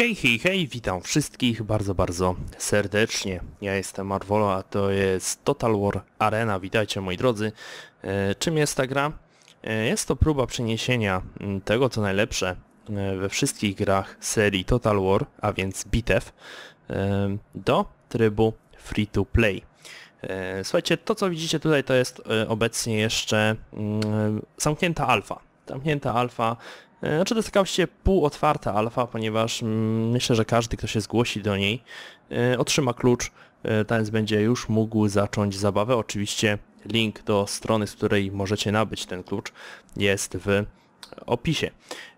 Hej, hej, hej, witam wszystkich bardzo, bardzo serdecznie. Ja jestem Marvolo, a to jest Total War Arena. Witajcie moi drodzy. E, czym jest ta gra? E, jest to próba przeniesienia m, tego, co najlepsze e, we wszystkich grach serii Total War, a więc bitew, do trybu free to play. Słuchajcie, to co widzicie tutaj to jest obecnie jeszcze mm, zamknięta alfa. Zamknięta alfa, e, znaczy to jest taka właściwie półotwarta alfa, ponieważ mm, myślę, że każdy, kto się zgłosi do niej, e, otrzyma klucz, e, ten będzie już mógł zacząć zabawę. Oczywiście link do strony, z której możecie nabyć ten klucz jest w opisie.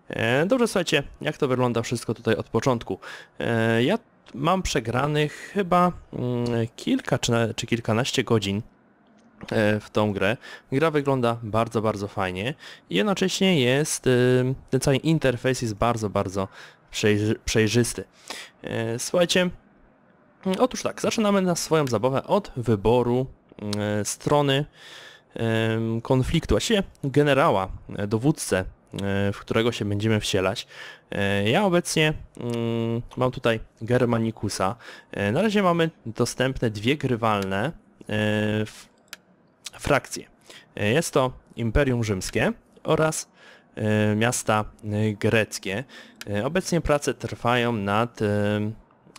E, Dobrze, słuchajcie, jak to wygląda wszystko tutaj od początku. E, Ja mam przegranych chyba mm, kilka czy, czy kilkanaście godzin e, w tą grę. Gra wygląda bardzo, bardzo fajnie i jednocześnie jest, y, ten cały interfejs jest bardzo, bardzo przejrzy- przejrzysty. E, Słuchajcie, otóż tak, zaczynamy na swoją zabawę od wyboru e, strony konfliktu, właściwie generała, e, dowódcę, e, w którego się będziemy wcielać. E, Ja obecnie mm, mam tutaj Germanikusa. E, Na razie mamy dostępne dwie grywalne e, f- frakcje. E, Jest to Imperium Rzymskie oraz e, miasta e, greckie. Obecnie prace trwają nad,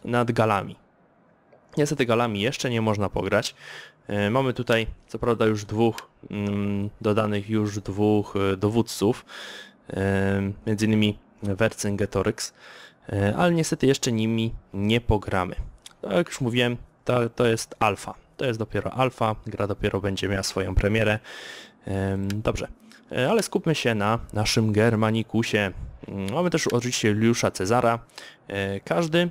nad galami. Niestety galami jeszcze nie można pograć. Mamy tutaj co prawda już dwóch, mm, dodanych już dwóch dowódców, między innymi Vercingetorix, ale niestety jeszcze nimi nie pogramy. Tak jak już mówiłem, to, to jest alfa. To jest dopiero alfa, gra dopiero będzie miała swoją premierę. Em, Dobrze, E, ale skupmy się na naszym Germanikusie. Mm, Mamy też oczywiście Juliusza Cezara. E, Każdy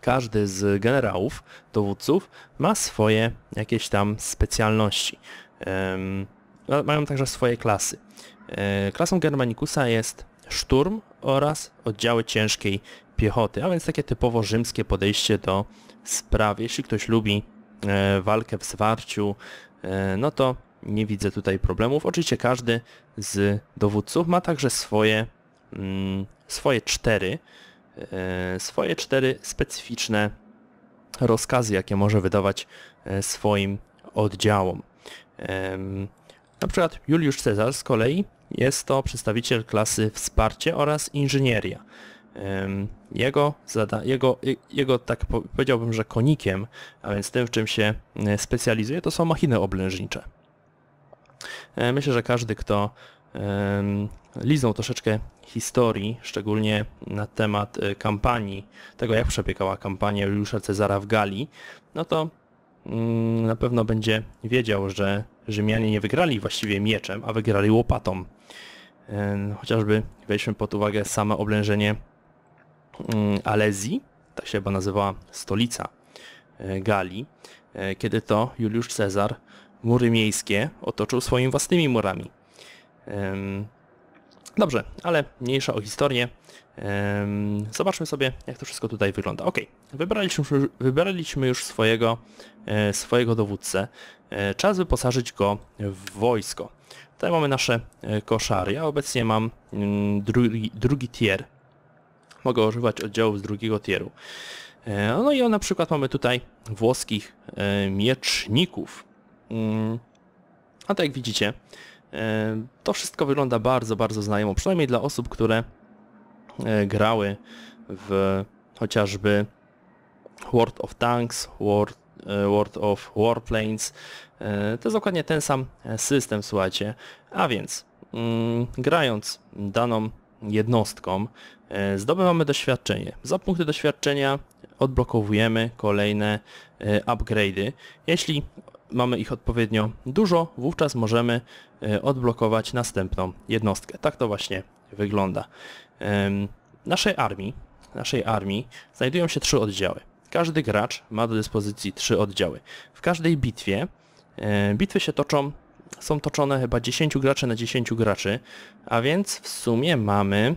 każdy z generałów, dowódców ma swoje jakieś tam specjalności. Ma- mają także swoje klasy. E, Klasą Germanikusa jest szturm oraz oddziały ciężkiej piechoty, a więc takie typowo rzymskie podejście do spraw. Jeśli ktoś lubi walkę w zwarciu, e, no to nie widzę tutaj problemów. Oczywiście każdy z dowódców ma także swoje, mm, swoje cztery e, swoje cztery specyficzne rozkazy, jakie może wydawać e, swoim oddziałom. Na przykład Juliusz Cezar z kolei jest to przedstawiciel klasy wsparcie oraz inżynieria. Jego, zada, jego, je- jego tak po- powiedziałbym, że konikiem, a więc tym, w czym się e, specjalizuje, to są machiny oblężnicze. E, Myślę, że każdy, kto liznął troszeczkę historii, szczególnie na temat e, kampanii, tego jak przebiegała kampania Juliusza Cezara w Galii, no to mm, na pewno będzie wiedział, że Rzymianie nie wygrali właściwie mieczem, a wygrali łopatą. Chociażby weźmy pod uwagę same oblężenie Alezji, tak się chyba nazywała stolica e, Galii, e, kiedy to Juliusz Cezar mury miejskie otoczył swoimi własnymi murami. Dobrze, ale mniejsza o historię. Zobaczmy sobie, jak to wszystko tutaj wygląda. Ok, wybraliśmy, wybraliśmy już swojego, e, swojego dowódcę. Czas wyposażyć go w wojsko. Tutaj mamy nasze koszary. Ja obecnie mam mm, drugi, drugi tier. Mogę używać oddziałów z drugiego tieru. E, No i na przykład mamy tutaj włoskich e, mieczników. Mm, A tak jak widzicie, e, to wszystko wygląda bardzo, bardzo znajomo, przynajmniej dla osób, które grały w chociażby World of Tanks, World, World of Warplanes. To jest dokładnie ten sam system, słuchajcie. A więc, mm, grając daną jednostką, zdobywamy doświadczenie. Za punkty doświadczenia odblokowujemy kolejne e, upgrade'y. Jeśli mamy ich odpowiednio dużo, wówczas możemy e, odblokować następną jednostkę. Tak to właśnie wygląda. Naszej armii, naszej armii znajdują się trzy oddziały. Każdy gracz ma do dyspozycji trzy oddziały. W każdej bitwie e, bitwy się toczą, są toczone chyba 10 graczy na 10 graczy, a więc w sumie mamy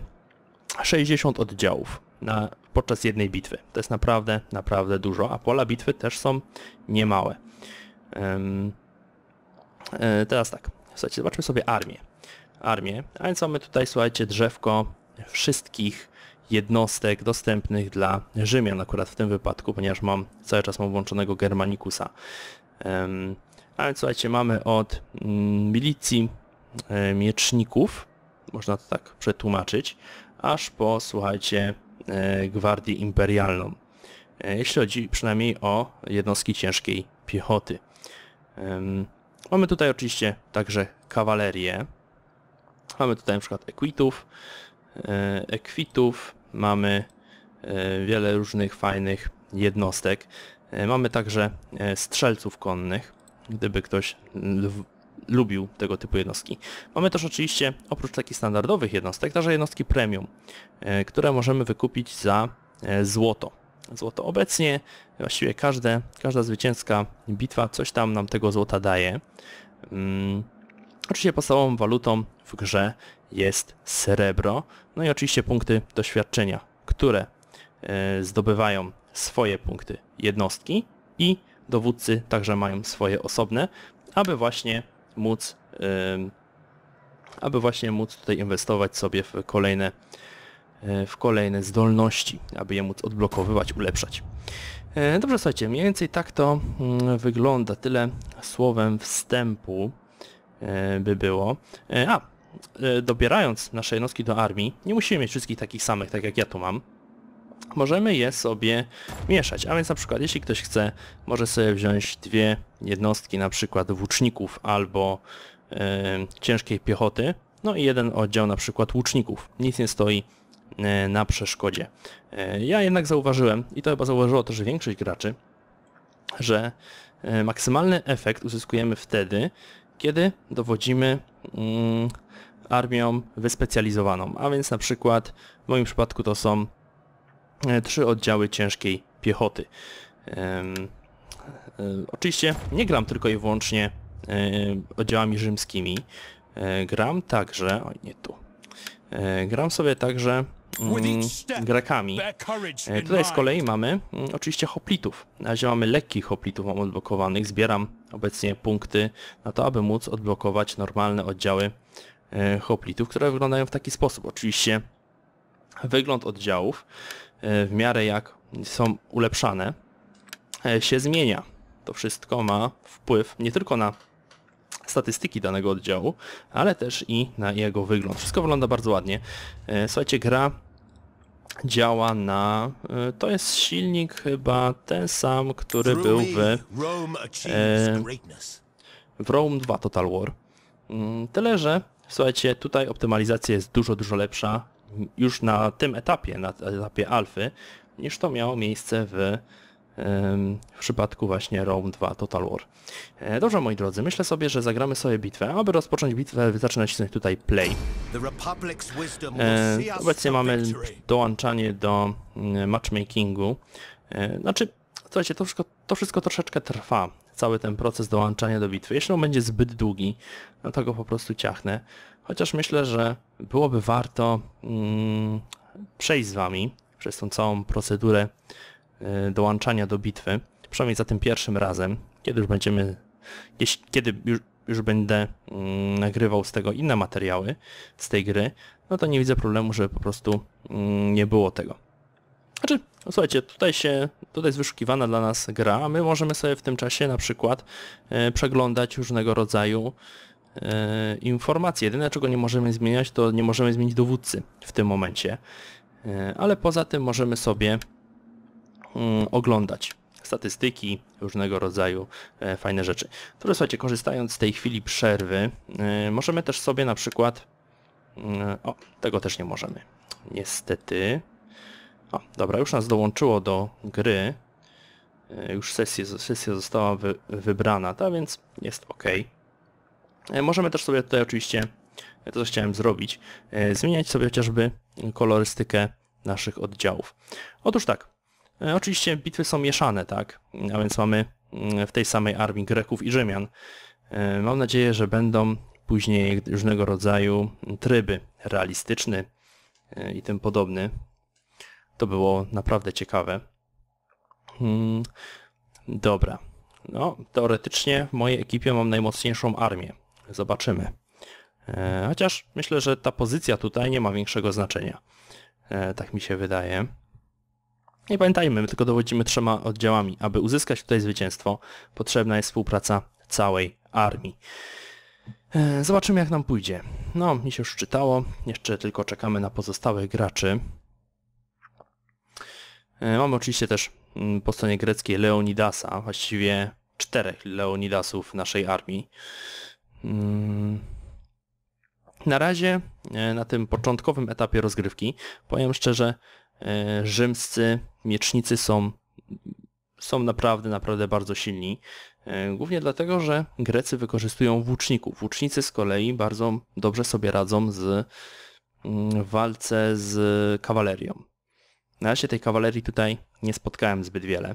60 oddziałów na, podczas jednej bitwy. To jest naprawdę, naprawdę dużo, a pola bitwy też są niemałe. Em, e, teraz tak, słuchajcie, zobaczmy sobie armię. Armię, a więc mamy tutaj, słuchajcie, drzewko wszystkich jednostek dostępnych dla Rzymian akurat w tym wypadku, ponieważ mam cały czas mam włączonego Germanikusa. Um, a więc słuchajcie, mamy od mm, milicji e, mieczników, można to tak przetłumaczyć, aż po, słuchajcie, e, Gwardię Imperialną. E, jeśli chodzi przynajmniej o jednostki ciężkiej piechoty. Mamy tutaj oczywiście także kawalerię. Mamy tutaj na przykład ekwitów, ekwitów, mamy wiele różnych fajnych jednostek. Mamy także strzelców konnych, gdyby ktoś lubił tego typu jednostki. Mamy też oczywiście, oprócz takich standardowych jednostek, także jednostki premium, e, które możemy wykupić za e, złoto. Złoto obecnie, właściwie każde, każda zwycięska bitwa coś tam nam tego złota daje. Hmm. Oczywiście podstawową walutą w grze jest srebro, no i oczywiście punkty doświadczenia, które e, zdobywają swoje punkty jednostki i dowódcy także mają swoje osobne, aby właśnie móc aby właśnie móc tutaj inwestować sobie w kolejne e, w kolejne zdolności, aby je móc odblokowywać, ulepszać. E, dobrze, słuchajcie, mniej więcej tak to mm, wygląda. Tyle słowem wstępu e, by było. A, dobierając nasze jednostki do armii, nie musimy mieć wszystkich takich samych, tak jak ja tu mam możemy je sobie mieszać. A więc na przykład jeśli ktoś chce, może sobie wziąć dwie jednostki na przykład włóczników albo e, ciężkiej piechoty, no i jeden oddział na przykład łuczników. Nic nie stoi e, na przeszkodzie. E, ja jednak zauważyłem, i to chyba zauważyło też większość graczy, że maksymalny efekt uzyskujemy wtedy, kiedy dowodzimy mm, armią wyspecjalizowaną. A więc na przykład w moim przypadku to są trzy oddziały ciężkiej piechoty. E, oczywiście nie gram tylko i wyłącznie e, oddziałami rzymskimi. Gram także... Oj, nie tu. Gram sobie także mm, Grekami. Tutaj z kolei mamy mm, oczywiście hoplitów. Na razie mamy lekkich hoplitów mam odblokowanych. Zbieram obecnie punkty na to, aby móc odblokować normalne oddziały hoplitów, które wyglądają w taki sposób. Oczywiście wygląd oddziałów E, w miarę jak są ulepszane, e, się zmienia. To wszystko ma wpływ nie tylko na statystyki danego oddziału, ale też i na jego wygląd. Wszystko wygląda bardzo ładnie. E, słuchajcie, gra działa na... To jest silnik chyba ten sam, który był w... w Rome 2 Total War. Mm, tyle, że słuchajcie, tutaj optymalizacja jest dużo, dużo lepsza już na tym etapie, na etapie alfy, niż to miało miejsce w, w przypadku właśnie Rome 2 Total War. E, dobrze moi drodzy, myślę sobie, że zagramy sobie bitwę. Aby rozpocząć bitwę, zacznę nacisnąć tutaj play. E, obecnie mamy dołączanie do mm, matchmakingu. E, znaczy, słuchajcie, to wszystko, to wszystko troszeczkę trwa cały ten proces dołączania do bitwy. Jeśli on będzie zbyt długi, no to go po prostu ciachnę. Chociaż myślę, że byłoby warto mm, przejść z Wami przez tą całą procedurę y, dołączania do bitwy, przynajmniej za tym pierwszym razem, kiedy już będziemy, kiedy już, już będę mm, nagrywał z tego inne materiały z tej gry, no to nie widzę problemu, żeby po prostu mm, nie było tego. Znaczy, no słuchajcie, tutaj się, tutaj jest wyszukiwana dla nas gra, a my możemy sobie w tym czasie na przykład e, przeglądać różnego rodzaju informacje. Jedyne czego nie możemy zmieniać, to nie możemy zmienić dowódcy w tym momencie. E, ale poza tym możemy sobie mm, oglądać statystyki, różnego rodzaju e, fajne rzeczy. Które słuchajcie, korzystając z tej chwili przerwy, e, możemy też sobie na przykład... Mm, o, tego też nie możemy. Niestety. O, dobra, już nas dołączyło do gry. E, już sesja, sesja została wy, wybrana, ta więc jest ok. E, możemy też sobie tutaj oczywiście, to co chciałem zrobić, e, zmieniać sobie chociażby kolorystykę naszych oddziałów. Otóż tak, oczywiście bitwy są mieszane, tak? A więc mamy mm, w tej samej armii Greków i Rzymian. Mam nadzieję, że będą później różnego rodzaju tryby realistyczny i tym podobny. To było naprawdę ciekawe. Hmm, dobra. No, teoretycznie w mojej ekipie mam najmocniejszą armię. Zobaczymy. E, chociaż myślę, że ta pozycja tutaj nie ma większego znaczenia. E, tak mi się wydaje. Nie pamiętajmy, my tylko dowodzimy trzema oddziałami. Aby uzyskać tutaj zwycięstwo, potrzebna jest współpraca całej armii. E, Zobaczymy jak nam pójdzie. No, mi się już czytało. Jeszcze tylko czekamy na pozostałych graczy. Mamy oczywiście też mm, po stronie greckiej Leonidasa, właściwie czterech Leonidasów naszej armii. Mm, Na razie, e, na tym początkowym etapie rozgrywki, powiem szczerze, e, rzymscy miecznicy są, są naprawdę, naprawdę bardzo silni. E, Głównie dlatego, że Grecy wykorzystują włóczników. Włócznicy z kolei bardzo dobrze sobie radzą z mm, walce z kawalerią. Na razie tej kawalerii tutaj nie spotkałem zbyt wiele.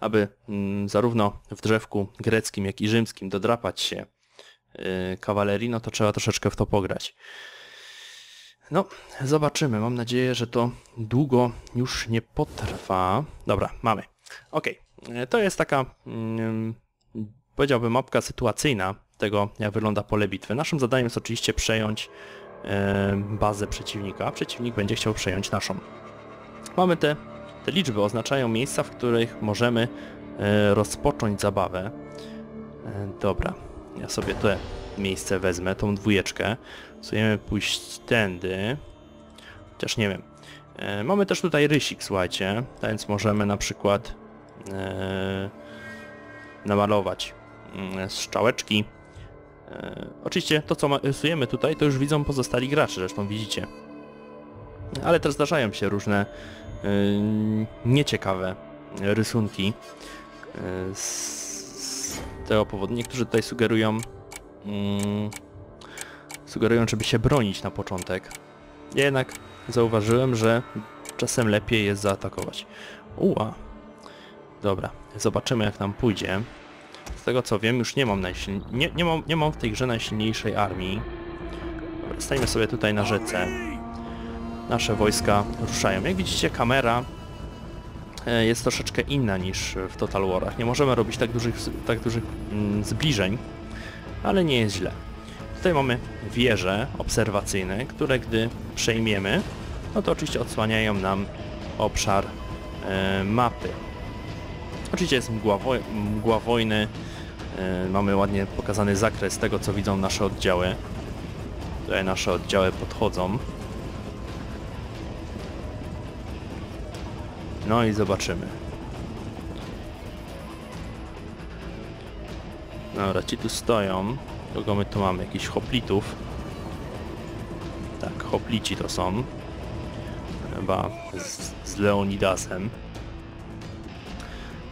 Aby mm, zarówno w drzewku greckim, jak i rzymskim dodrapać się y, kawalerii, no to trzeba troszeczkę w to pograć. No, zobaczymy. Mam nadzieję, że to długo już nie potrwa. Dobra, mamy. E, to jest taka, mm, powiedziałbym, mapka sytuacyjna tego, jak wygląda pole bitwy. Naszym zadaniem jest oczywiście przejąć e, bazę przeciwnika, a przeciwnik będzie chciał przejąć naszą. Mamy te, te liczby, oznaczają miejsca, w których możemy e, rozpocząć zabawę. E, dobra, ja sobie to miejsce wezmę, tą dwójeczkę. Spróbujemy pójść tędy. Chociaż nie wiem. E, mamy też tutaj rysik, słuchajcie. Więc możemy na przykład namalować mm, strzałeczki. Oczywiście to co rysujemy tutaj to już widzą pozostali gracze, zresztą widzicie. Ale też zdarzają się różne e, nieciekawe rysunki. E, z, tego powodu niektórzy tutaj sugerują mm, sugerują, żeby się bronić na początek. Ja jednak zauważyłem, że czasem lepiej jest zaatakować. Uła. Dobra, zobaczymy jak nam pójdzie. Z tego co wiem, już nie mam, najsilni... nie, nie, mam, nie mam w tej grze najsilniejszej armii. Dobra, stajemy sobie tutaj na rzece. Nasze wojska ruszają. Jak widzicie, kamera e, jest troszeczkę inna niż w Total Warach. Nie możemy robić tak dużych, tak dużych mm, zbliżeń, ale nie jest źle. Tutaj mamy wieże obserwacyjne, które gdy przejmiemy, no to oczywiście odsłaniają nam obszar e, mapy. Oczywiście jest mgła, woj mgła wojny, e, mamy ładnie pokazany zakres tego, co widzą nasze oddziały. Tutaj nasze oddziały podchodzą. No i zobaczymy. Dobra, ci tu stoją. Kogo my tu mamy? Jakichś hoplitów. Tak, hoplici to są. Chyba z, z Leonidasem.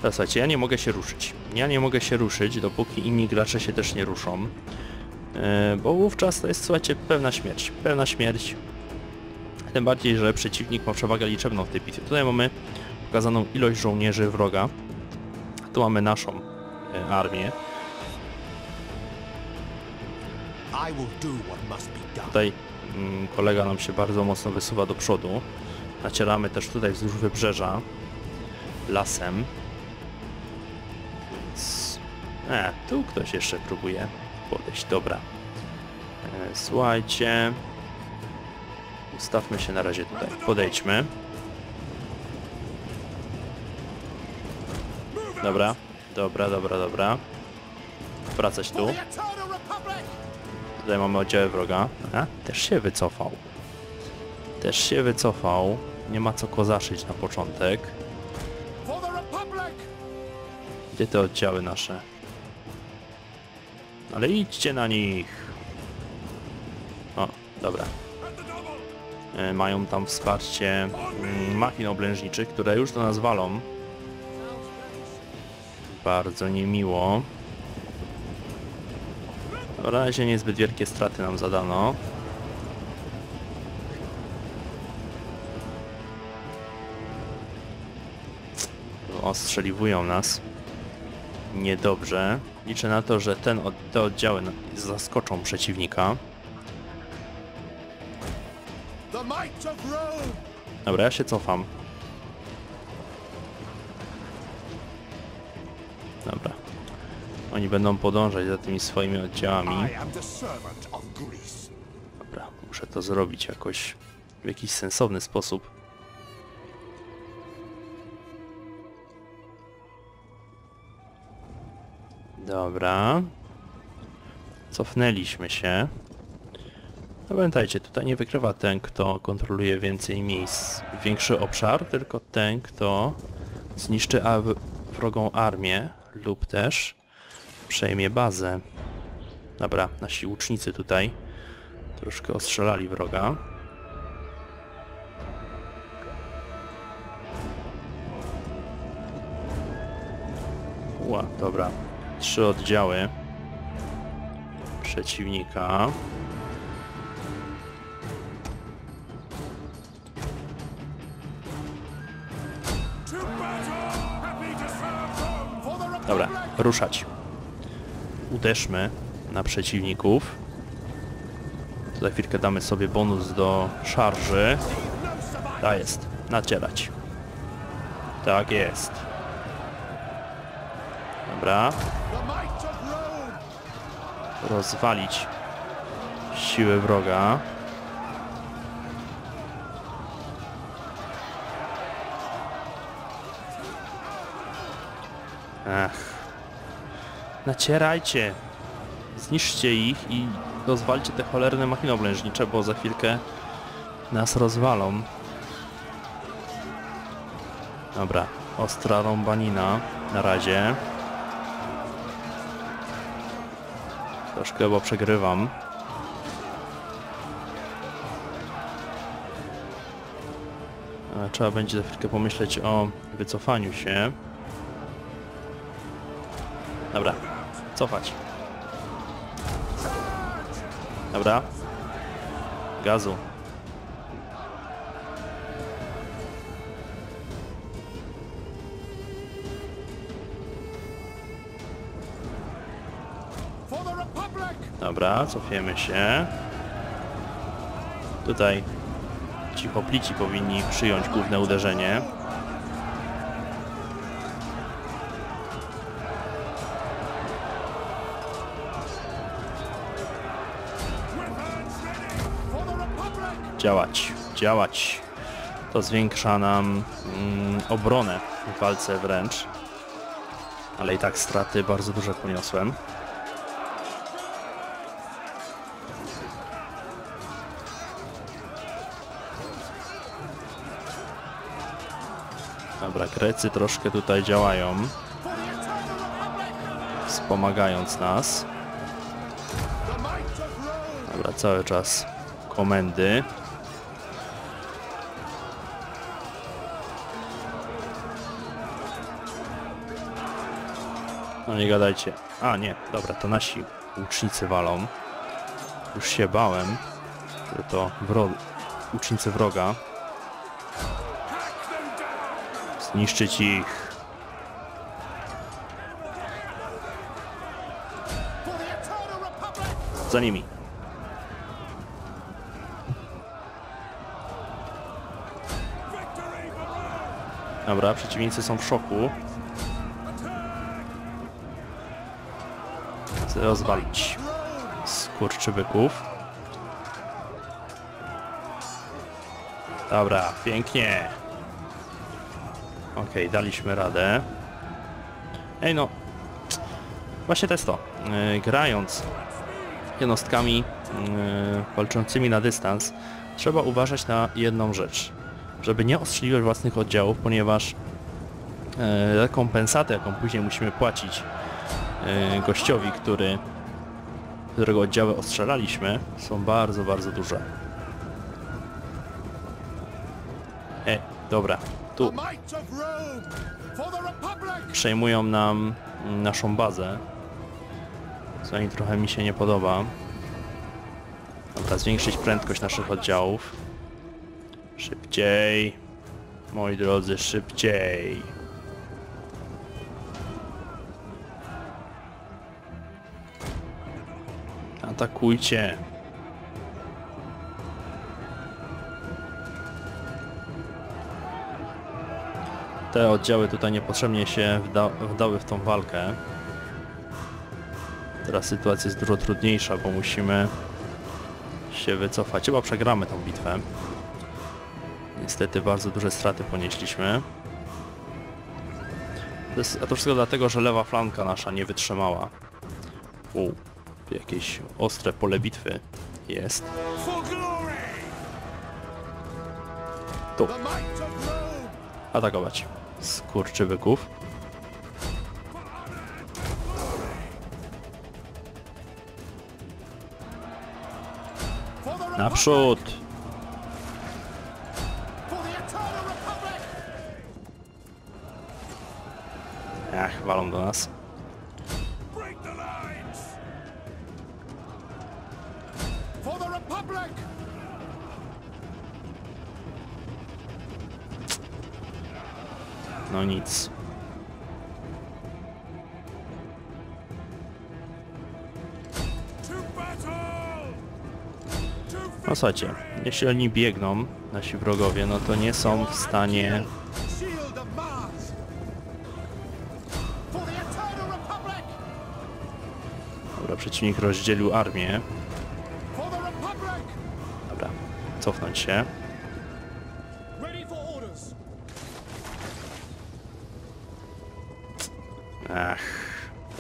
Teraz słuchajcie, ja nie mogę się ruszyć. Ja nie mogę się ruszyć, dopóki inni gracze się też nie ruszą. E, bo wówczas to jest, słuchajcie, pewna śmierć. Pewna śmierć. Tym bardziej, że przeciwnik ma przewagę liczebną w tej bitwie. Tutaj mamy pokazaną ilość żołnierzy wroga. Tu mamy naszą e, armię. Tutaj mm, kolega nam się bardzo mocno wysuwa do przodu. Nacieramy też tutaj wzdłuż wybrzeża lasem. Więc... E, tu ktoś jeszcze próbuje podejść. Dobra. E, słuchajcie. Ustawmy się na razie tutaj. Podejdźmy. Dobra. Dobra, dobra, dobra. Wracać tu. Tutaj mamy oddziały wroga. A, też się wycofał. Też się wycofał. Nie ma co kozaszyć na początek. Gdzie te oddziały nasze? Ale idźcie na nich. O, dobra. E, Mają tam wsparcie mm, machin oblężniczych, które już do nas walą. Bardzo niemiło. Na razie niezbyt wielkie straty nam zadano. Ostrzeliwują nas. Niedobrze. Liczę na to, że ten te oddziały zaskoczą przeciwnika. Dobra, ja się cofam. Oni będą podążać za tymi swoimi oddziałami. Dobra, muszę to zrobić jakoś w jakiś sensowny sposób. Dobra. Cofnęliśmy się. No pamiętajcie, tutaj nie wygrywa ten, kto kontroluje więcej miejsc, większy obszar, tylko ten, kto zniszczy wrogą armię lub też przejmie bazę. Dobra, nasi łucznicy tutaj troszkę ostrzelali wroga. Ła, dobra. Trzy oddziały przeciwnika. Dobra, ruszać. Uderzmy na przeciwników. Za chwilkę damy sobie bonus do szarży. Tak jest, nacierać. Tak jest. Dobra, rozwalić siły wroga. Ach. Nacierajcie. Zniszczcie ich i rozwalcie te cholerne machiny oblężnicze, bo za chwilkę nas rozwalą. Dobra, ostra rąbanina na razie. Troszkę, bo przegrywam. Trzeba będzie za chwilkę pomyśleć o wycofaniu się. Dobra, cofać. Dobra. Gazu. Dobra, cofiemy się. Tutaj cichoplici powinni przyjąć główne uderzenie. Działać, działać. To zwiększa nam mm, obronę w walce wręcz. Ale i tak straty bardzo duże poniosłem. Dobra, Grecy troszkę tutaj działają, wspomagając nas. Dobra, cały czas komendy. Nie gadajcie. A nie, dobra, to nasi łucznicy walą. Już się bałem, że to wro... łucznicy wroga. Zniszczyć ich. Za nimi. Dobra, przeciwnicy są w szoku. Rozwalić skurczybyków. Dobra, pięknie. Okej, daliśmy radę. Ej no, właśnie to jest to. Yy, grając jednostkami yy, walczącymi na dystans, trzeba uważać na jedną rzecz. Żeby nie ostrzeliwać własnych oddziałów, ponieważ e, rekompensatę, jaką później musimy płacić gościowi, który, którego oddziały ostrzelaliśmy, są bardzo, bardzo duże. E, dobra, tu przejmują nam mm, naszą bazę, co mi trochę mi się nie podoba. Dobra, zwiększyć prędkość naszych oddziałów. Szybciej. Moi drodzy, szybciej. Atakujcie. Te oddziały tutaj niepotrzebnie się wda wdały w tą walkę. Teraz sytuacja jest dużo trudniejsza, bo musimy się wycofać. Chyba przegramy tą bitwę. Niestety bardzo duże straty ponieśliśmy. To jest, a to wszystko dlatego, że lewa flanka nasza nie wytrzymała. Jakieś ostre pole bitwy jest. Tu, atakować. Skurczybyków. Naprzód! Ach, walą do nas. Nic. No słuchajcie, jeśli oni biegną, nasi wrogowie, no to nie są w stanie... Dobra, przeciwnik rozdzielił armię. Dobra, cofnąć się.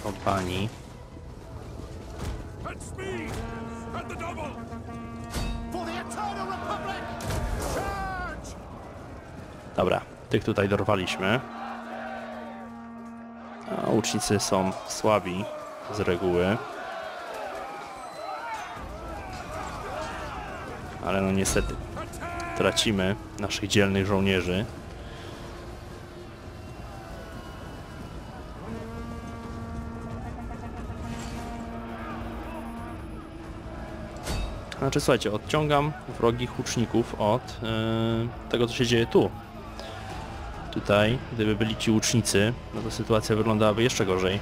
Republic! Charge! Dobra, tych tutaj dorwaliśmy. A łucznicy są słabi z reguły. Ale no niestety tracimy naszych dzielnych żołnierzy. Znaczy słuchajcie, odciągam wrogich łuczników od yy, tego co się dzieje tu. Tutaj, gdyby byli ci łucznicy, no to sytuacja wyglądałaby jeszcze gorzej.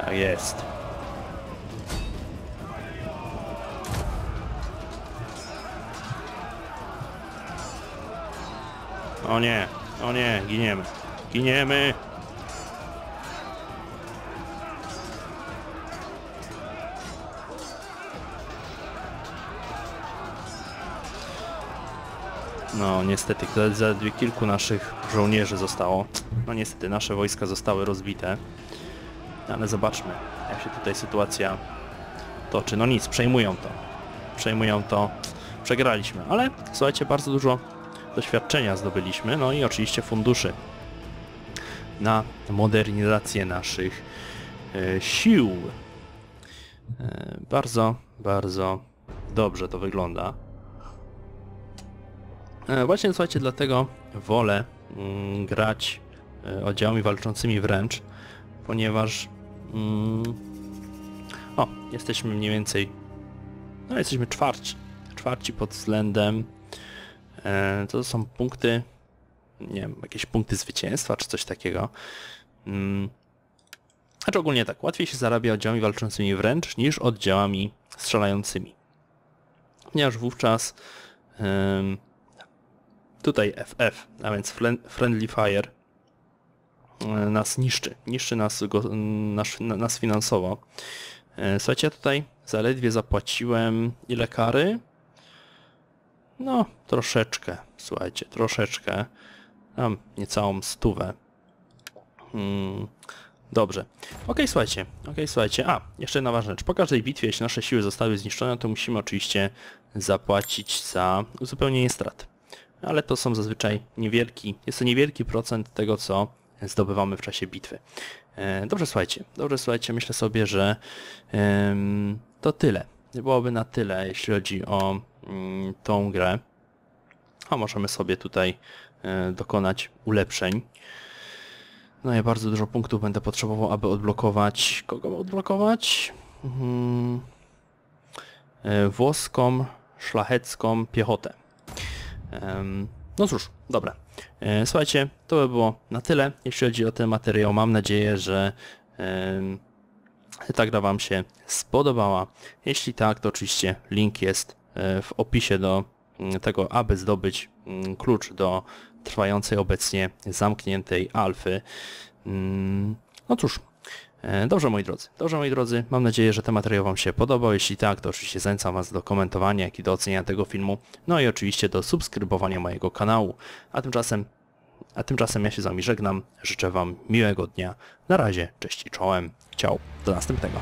Tak jest. O nie, o nie, giniemy. Giniemy! No niestety, za- zaledwie kilku naszych żołnierzy zostało. No niestety, nasze wojska zostały rozbite. Ale zobaczmy, jak się tutaj sytuacja toczy. No nic, przejmują to. Przejmują to. Przegraliśmy, ale słuchajcie, bardzo dużo doświadczenia zdobyliśmy. No i oczywiście funduszy na modernizację naszych e, sił. E, bardzo, bardzo dobrze to wygląda. E, Właśnie słuchajcie, dlatego wolę mm, grać oddziałami walczącymi wręcz, ponieważ mm, o, jesteśmy mniej więcej no jesteśmy czwarci, czwarci pod względem to są punkty nie wiem, jakieś punkty zwycięstwa czy coś takiego. Mm, Znaczy ogólnie tak, łatwiej się zarabia oddziałami walczącymi wręcz niż oddziałami strzelającymi. Ponieważ wówczas tutaj FF, a więc Friendly Fire e, nas niszczy, niszczy nas, go, nasz, na- nas finansowo. E, Słuchajcie, ja tutaj zaledwie zapłaciłem ile kary? No, troszeczkę, słuchajcie, troszeczkę. Tam niecałą stówę. Hmm, dobrze. Okej, słuchajcie, okej, słuchajcie. A, jeszcze jedna ważna rzecz. Po każdej bitwie, jeśli nasze siły zostały zniszczone, to musimy oczywiście zapłacić za uzupełnienie strat. Ale to są zazwyczaj niewielki, jest to niewielki procent tego, co zdobywamy w czasie bitwy. E, Dobrze, słuchajcie, dobrze, słuchajcie, myślę sobie, że to tyle. Byłoby na tyle, jeśli chodzi o tą grę. A możemy sobie tutaj e, dokonać ulepszeń. No ja bardzo dużo punktów będę potrzebował, aby odblokować... Kogo odblokować? E, Włoską, szlachecką piechotę. No cóż, dobra. E, Słuchajcie, to by było na tyle, jeśli chodzi o ten materiał. Mam nadzieję, że em, ta gra Wam się spodobała. Jeśli tak, to oczywiście link jest w opisie do mm, tego, aby zdobyć mm, klucz do trwającej obecnie zamkniętej alfy. Mm, No cóż, E, Dobrze moi drodzy, dobrze moi drodzy, mam nadzieję, że ten materiał Wam się podobał, jeśli tak, to oczywiście zachęcam Was do komentowania, jak i do oceniania tego filmu, no i oczywiście do subskrybowania mojego kanału, a tymczasem, a tymczasem ja się z Wami żegnam, życzę Wam miłego dnia, na razie, cześć i czołem, ciao, do następnego.